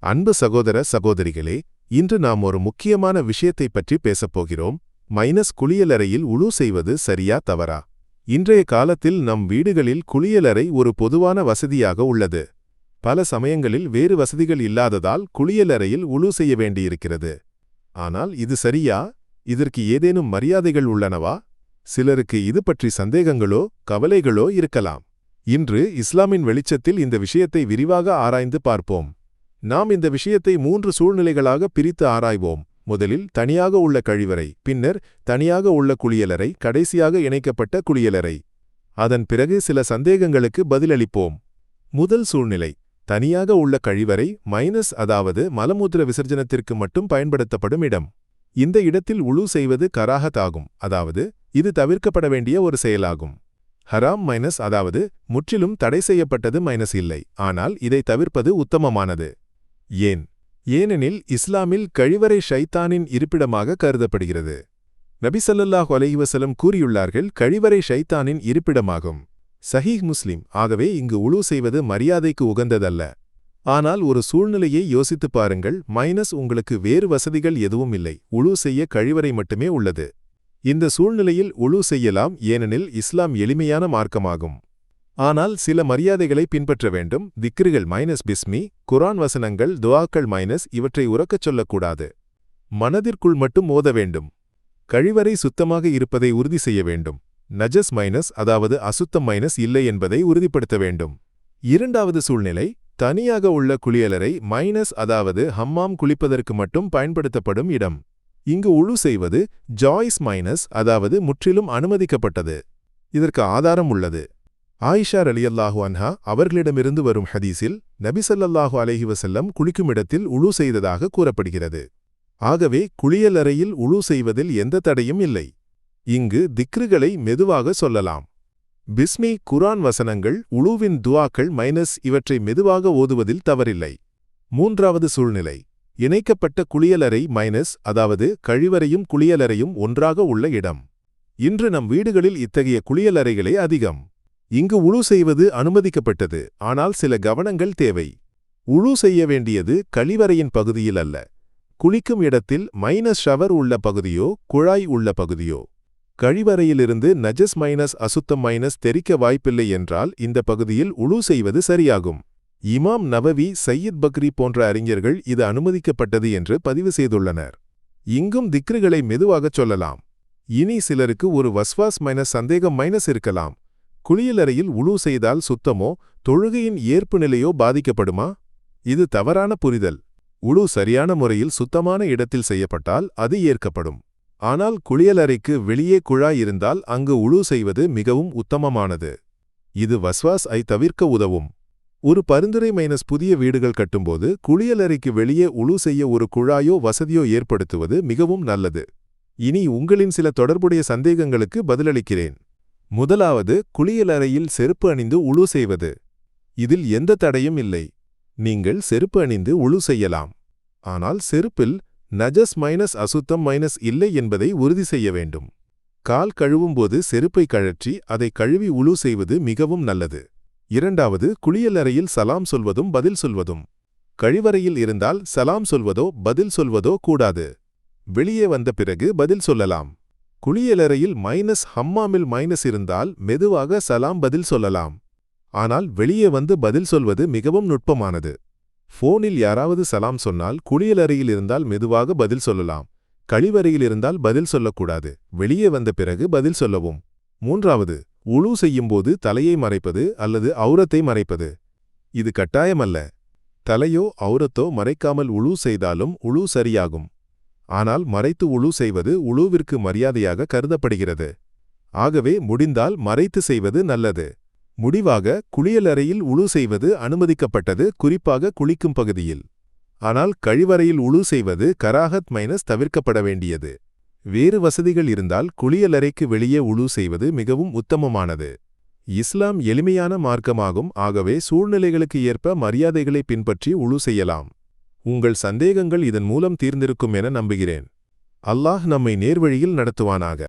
அன்பு சகோதர சகோதரிகளே இன்று நாம் ஒரு முக்கியமான விஷயத்தைப் பற்றி பேசப் போகிறோம். மைனஸ் குளியலறையில் உழு செய்வது சரியா தவறா? இன்றைய காலத்தில் நம் வீடுகளில் குளியலறை ஒரு பொதுவான வசதியாக உள்ளது. பல சமயங்களில் வேறு வசதிகள் இல்லாததால் குளியலறையில் உழு செய்ய வேண்டியிருக்கிறது. ஆனால் இது சரியா? இதற்கு ஏதேனும் மரியாதைகள் உள்ளனவா? சிலருக்கு இது பற்றி சந்தேகங்களோ கவலைகளோ இருக்கலாம். இன்று இஸ்லாமின் வெளிச்சத்தில் இந்த விஷயத்தை விரிவாக ஆராய்ந்து பார்ப்போம். நாம் இந்த விஷயத்தை மூன்று சூழ்நிலைகளாக பிரித்து ஆராய்வோம். முதலில் தனியாக உள்ள கழிவறை பின்னர் தனியாக உள்ள குளியலறை கடைசியாக இணைக்கப்பட்ட குளியலறை. அதன் பிறகு சில சந்தேகங்களுக்கு பதிலளிப்போம். முதல் சூழ்நிலை தனியாக உள்ள கழிவறை மைனஸ் அதாவது மலமூத்திர விசர்ஜனத்திற்கு மட்டும் பயன்படுத்தப்படும் இடம். இந்த இடத்தில் உழு செய்வது கராகத் ஆகும் அதாவது இது தவிர்க்கப்பட வேண்டிய ஒரு செயலாகும். ஹராம் மைனஸ் அதாவது முற்றிலும் தடை செய்யப்பட்டது மைனஸ் இல்லை ஆனால் இதை தவிர்ப்பது உத்தமமானது. ஏன்? ஏனெனில் இஸ்லாமில் கழிவறை ஷைத்தானின் இருப்பிடமாக கருதப்படுகிறது. நபிசல்லாஹ் அலைஹிவசலம் கூறியுள்ளார்கள் கழிவறை ஷைத்தானின் இருப்பிடமாகும். சஹீஹ் முஸ்லிம் ஆகவே இங்கு உழு செய்வது மரியாதைக்கு உகந்ததல்ல. ஆனால் ஒரு சூழ்நிலையை யோசித்துப் பாருங்கள் மைனஸ் உங்களுக்கு வேறு வசதிகள் எதுவும் இல்லை உழு செய்ய கழிவறை மட்டுமே உள்ளது. இந்த சூழ்நிலையில் உழு செய்யலாம் ஏனெனில் இஸ்லாம் எளிமையான மார்க்கமாகும். ஆனால் சில மரியாதைகளை பின்பற்ற வேண்டும். திக்ருகள் மைனஸ் பிஸ்மி குரான் வசனங்கள் துவாக்கள் மைனஸ் இவற்றை உறக்கச் சொல்லக்கூடாது. மனதிற்குள் மட்டும் ஓத வேண்டும். கழிவறை சுத்தமாக இருப்பதை உறுதி செய்ய வேண்டும். நஜஸ் மைனஸ் அதாவது அசுத்தம் மைனஸ் இல்லை என்பதை உறுதிப்படுத்த வேண்டும். இரண்டாவது சூழ்நிலை தனியாக உள்ள குளியலறை மைனஸ் அதாவது ஹம்மாம் குளிப்பதற்கு மட்டும் பயன்படுத்தப்படும் இடம். இங்கு உழு செய்வது ஜாய்ஸ் மைனஸ் அதாவது முற்றிலும் அனுமதிக்கப்பட்டது. இதற்கு ஆதாரம் உள்ளது. ஆயிஷா அலியல்லாஹு அன்ஹா அவர்களிடமிருந்து வரும் ஹதீஸில் நபிசல்லாஹு அலஹி வசல்லம் குளிக்குமிடத்தில் உழு செய்ததாக கூறப்படுகிறது. ஆகவே குளியலறையில் உழு செய்வதில் எந்த தடையும் இல்லை. இங்கு திக்ருகளை மெதுவாக சொல்லலாம். பிஸ்மி குரான் வசனங்கள் உழுவின் துவாக்கள் மைனஸ் இவற்றை மெதுவாக ஓதுவதில் தவறில்லை. மூன்றாவது சூழ்நிலை இணைக்கப்பட்ட குளியலறை மைனஸ் அதாவது கழிவறையும் குளியலறையும் ஒன்றாக உள்ள இடம். இன்று நம் வீடுகளில் இத்தகைய குளியலறைகளே அதிகம். இங்கு உழு செய்வது அனுமதிக்கப்பட்டது ஆனால் சில கவனங்கள் தேவை. உழு செய்ய வேண்டியது கழிவறையின் பகுதியில் அல்ல. குளிக்கும் இடத்தில் மைனஸ் ஷவர் உள்ள பகுதியோ குழாய் உள்ள பகுதியோ. கழிவறையிலிருந்து நஜஸ் மைனஸ் அசுத்தம் மைனஸ் தெரிக்க வாய்ப்பில்லை என்றால் இந்த பகுதியில் உழு செய்வது சரியாகும். இமாம் நவவி சையீத் பக்ரி போன்ற அறிஞர்கள் இது அனுமதிக்கப்பட்டது என்று பதிவு செய்துள்ளனர். இங்கும் திக்ருகளை மெதுவாகச் சொல்லலாம். இனி சிலருக்கு ஒரு வஸ்வாஸ் மைனஸ் சந்தேகம் மைனஸ் இருக்கலாம். குளியலறையில் உழு செய்தால் சுத்தமோ தொழுகையின் ஏற்பு நிலையோ பாதிக்கப்படுமா? இது தவறான புரிதல். உழு சரியான முறையில் சுத்தமான இடத்தில் செய்யப்பட்டால் அது ஏற்கப்படும். ஆனால் குளியலறைக்கு வெளியே குழாய் இருந்தால் அங்கு உழு செய்வது மிகவும் உத்தமமானது. இது வஸ்வாஸ் ஐ தவிர்க்க உதவும். ஒரு பரிந்துரை மைனஸ் புதிய வீடுகள் கட்டும்போது குளியலறைக்கு வெளியே உழு செய்ய ஒரு குழாயோ வசதியோ ஏற்படுத்துவது மிகவும் நல்லது. இனி உங்களின் சில தொடர்புடைய சந்தேகங்களுக்கு பதிலளிக்கிறேன். முதலாவது குளியலறையில் செருப்பு அணிந்து உழு செய்வது. இதில் எந்த தடையும் இல்லை. நீங்கள் செருப்பு அணிந்து உழு செய்யலாம். ஆனால் செருப்பில் நஜஸ் மைனஸ் அசுத்தம் மைனஸ் இல்லை என்பதை உறுதி செய்ய வேண்டும். கால் கழுவும்போது செருப்பை கழற்றி அதை கழுவி உழு செய்வது மிகவும் நல்லது. இரண்டாவது குளியலறையில் சலாம் சொல்வதும் பதில் சொல்வதும். கழிவறையில் இருந்தால் சலாம் சொல்வதோ பதில் சொல்வதோ கூடாது. வெளியே வந்த பிறகு பதில் சொல்லலாம். குளியலறையில் மைனஸ் ஹம்மாமில் மைனஸ் இருந்தால் மெதுவாக சலாம் பதில் சொல்லலாம். ஆனால் வெளியே வந்து பதில் சொல்வது மிகவும் நுட்பமானது. ஃபோனில் யாராவது சலாம் சொன்னால் குளியலறையில் இருந்தால் மெதுவாக பதில் சொல்லலாம். கழிவறையில் இருந்தால் பதில் சொல்லக்கூடாது. வெளியே வந்த பிறகு பதில் சொல்லவும். மூன்றாவது உழு செய்யும்போது தலையை மறைப்பது அல்லது அவுரத்தை மறைப்பது. இது கட்டாயமல்ல. தலையோ அவுரத்தோ மறைக்காமல் உழு செய்தாலும் உழு சரியாகும். ஆனால் மறைத்து உழு செய்வது உழுவிற்கு மரியாதையாக கருதப்படுகிறது. ஆகவே முடிந்தால் மறைத்து செய்வது நல்லது. முடிவாக குளியலறையில் உழு செய்வது அனுமதிக்கப்பட்டது குறிப்பாக குளிக்கும் பகுதியில். ஆனால் கழிவறையில் உழு செய்வது கராகத் மைனஸ் தவிர்க்கப்பட வேண்டியது. வேறு வசதிகள் இருந்தால் குளியலறைக்கு வெளியே உழு செய்வது மிகவும் உத்தமமானது. இஸ்லாம் எளிமையான மார்க்கமாகும். ஆகவே சூழ்நிலைகளுக்கு ஏற்ப மரியாதைகளை பின்பற்றி உழு செய்யலாம். உங்கள் சந்தேகங்கள் இதன் மூலம் தீர்ந்திருக்கும் என நம்புகிறேன். அல்லாஹ் நம்மை நேர்வழியில் நடத்துவானாக.